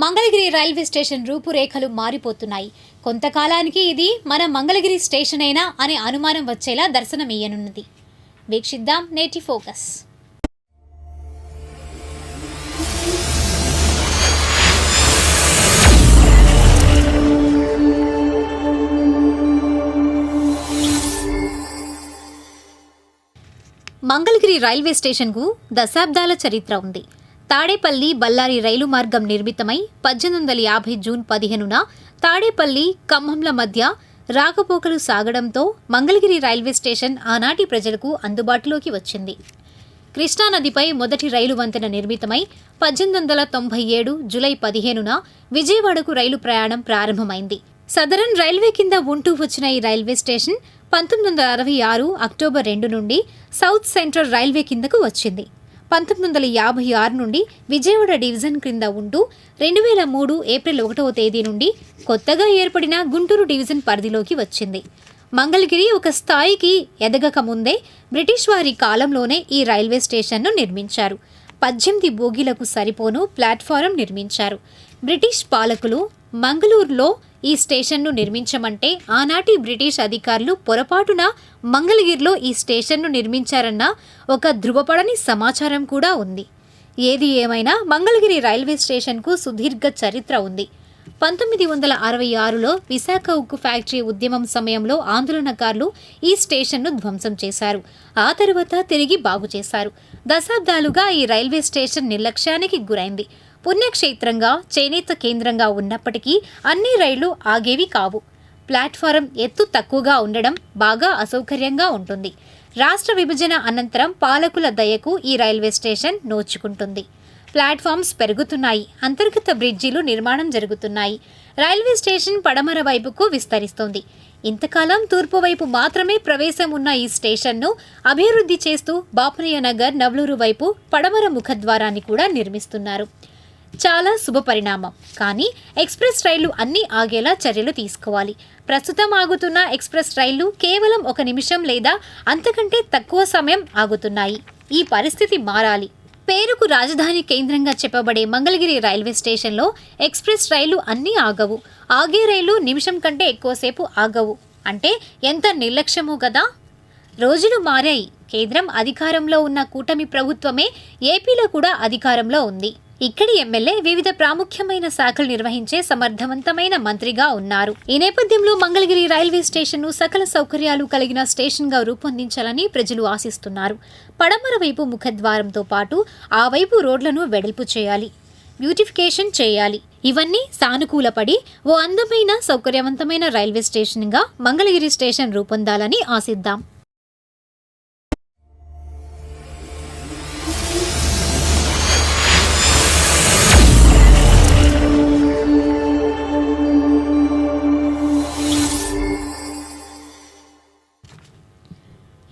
Mangalagiri railway station రూపురేఖలు మారిపోతున్నాయి. కొంతకాలానికి ఇది మన మంగళగిరి స్టేషనేనా అనే అనుమానం వచ్చేలా దర్శనమియ్యనున్నది. వీక్షిద్దాం నేటి ఫోకస్. మంగళగిరి రైల్వే స్టేషన్కు దశాబ్దాల చరిత్ర ఉంది. తాడేపల్లి బళ్ళారి రైలు మార్గం నిర్మితమై పద్దెనిమిది వందల యాభై జూన్ పదిహేనున తాడేపల్లి ఖమ్మంల మధ్య రాకపోకలు సాగడంతో మంగళగిరి రైల్వే స్టేషన్ ఆనాటి ప్రజలకు అందుబాటులోకి వచ్చింది. కృష్ణానదిపై మొదటి రైలు వంతెన నిర్మితమై పద్దెనిమిది వందల తొంభై ఏడు జులై పదిహేనున విజయవాడకు రైలు ప్రయాణం ప్రారంభమైంది. సదరన్ రైల్వే కింద ఉంటూ వచ్చిన ఈ రైల్వే స్టేషన్ పంతొమ్మిది వందల అరవై ఆరు అక్టోబర్ రెండు నుండి సౌత్ సెంట్రల్ రైల్వే కిందకు వచ్చింది. పంతొమ్మిది వందల యాభై ఆరు నుండి విజయవాడ డివిజన్ క్రింద ఉంటూ రెండు వేల మూడు ఏప్రిల్ ఒకటవ తేదీ నుండి కొత్తగా ఏర్పడిన గుంటూరు డివిజన్ పరిధిలోకి వచ్చింది. మంగళగిరి ఒక స్థాయికి ఎదగక ముందే బ్రిటిష్ వారి కాలంలోనే ఈ రైల్వే స్టేషన్ను నిర్మించారు. పద్దెనిమిది బోగీలకు సరిపోను ప్లాట్ఫారం నిర్మించారు. బ్రిటిష్ పాలకులు మంగళూరులో ఈ స్టేషన్ను నిర్మించమంటే ఆనాటి బ్రిటిష్ అధికారులు పొరపాటున మంగళగిరిలో ఈ స్టేషన్ను నిర్మించారన్న ఒక ధృవపడని సమాచారం కూడా ఉంది. ఏది ఏమైనా మంగళగిరి రైల్వే స్టేషన్కు సుదీర్ఘ చరిత్ర ఉంది. పంతొమ్మిది వందల అరవై ఆరులో విశాఖ ఉక్కు ఫ్యాక్టరీ ఉద్యమం సమయంలో ఆందోళనకారులు ఈ స్టేషన్ను ధ్వంసం చేశారు. ఆ తర్వాత తిరిగి బాగు చేశారు. దశాబ్దాలుగా ఈ రైల్వే స్టేషన్ నిర్లక్ష్యానికి గురైంది. పుణ్యక్షేత్రంగా చేనేత కేంద్రంగా ఉన్నప్పటికీ అన్ని రైళ్ళు ఆగేవి కావు. ప్లాట్ఫారం ఎత్తు తక్కువగా ఉండడం బాగా అసౌకర్యంగా ఉంటుంది. రాష్ట్ర విభజన అనంతరం పాలకుల దయకు ఈ రైల్వే స్టేషన్ నోచుకుంటుంది. ప్లాట్ఫామ్స్ పెరుగుతున్నాయి అంతర్గత బ్రిడ్జీలు నిర్మాణం జరుగుతున్నాయి. రైల్వే స్టేషన్ పడమర వైపుకు విస్తరిస్తోంది. ఇంతకాలం తూర్పు వైపు మాత్రమే ప్రవేశం ఉన్న ఈ స్టేషన్ను అభివృద్ధి చేస్తూ బాపనయ్య నగర్ నవలూరు వైపు పడమర ముఖద్వారాన్ని కూడా నిర్మిస్తున్నారు. చాలా శుభ పరిణామం. కానీ ఎక్స్ప్రెస్ రైళ్ళు అన్నీ ఆగేలా చర్యలు తీసుకోవాలి. ప్రస్తుతం ఆగుతున్న ఎక్స్ప్రెస్ రైళ్ళు కేవలం ఒక నిమిషం లేదా అంతకంటే తక్కువ సమయం ఆగుతున్నాయి. ఈ పరిస్థితి మారాలి. పేరుకు రాజధాని కేంద్రంగా చెప్పబడే మంగళగిరి రైల్వే స్టేషన్లో ఎక్స్ప్రెస్ రైళ్ళు అన్నీ ఆగవు. ఆగే రైళ్ళు నిమిషం కంటే ఎక్కువసేపు ఆగవు. అంటే ఎంత నిర్లక్ష్యమో కదా రోజులు మారాయి. కేంద్రం అధికారంలో ఉన్న కూటమి ప్రభుత్వమే ఏపీలో కూడా అధికారంలో ఉంది. ఇక్కడి ఎమ్మెల్యే వివిధ ప్రాముఖ్యమైన శాఖలు నిర్వహించే సమర్థవంతమైన మంత్రిగా ఉన్నారు. ఈ నేపథ్యంలో మంగళగిరి రైల్వే స్టేషన్ను సకల సౌకర్యాలు కలిగిన స్టేషన్గా రూపొందించాలని ప్రజలు ఆశిస్తున్నారు. పడమర వైపు ముఖద్వారంతో పాటు ఆ వైపు రోడ్లను వెడల్పు చేయాలి. బ్యూటిఫికేషన్ చేయాలి. ఇవన్నీ సానుకూలపడి ఓ అందమైన సౌకర్యవంతమైన రైల్వే స్టేషన్గా మంగళగిరి స్టేషన్ రూపొందాలని ఆశిద్దాం.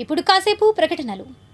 ఇప్పుడు కాసేపు ప్రకటనలు.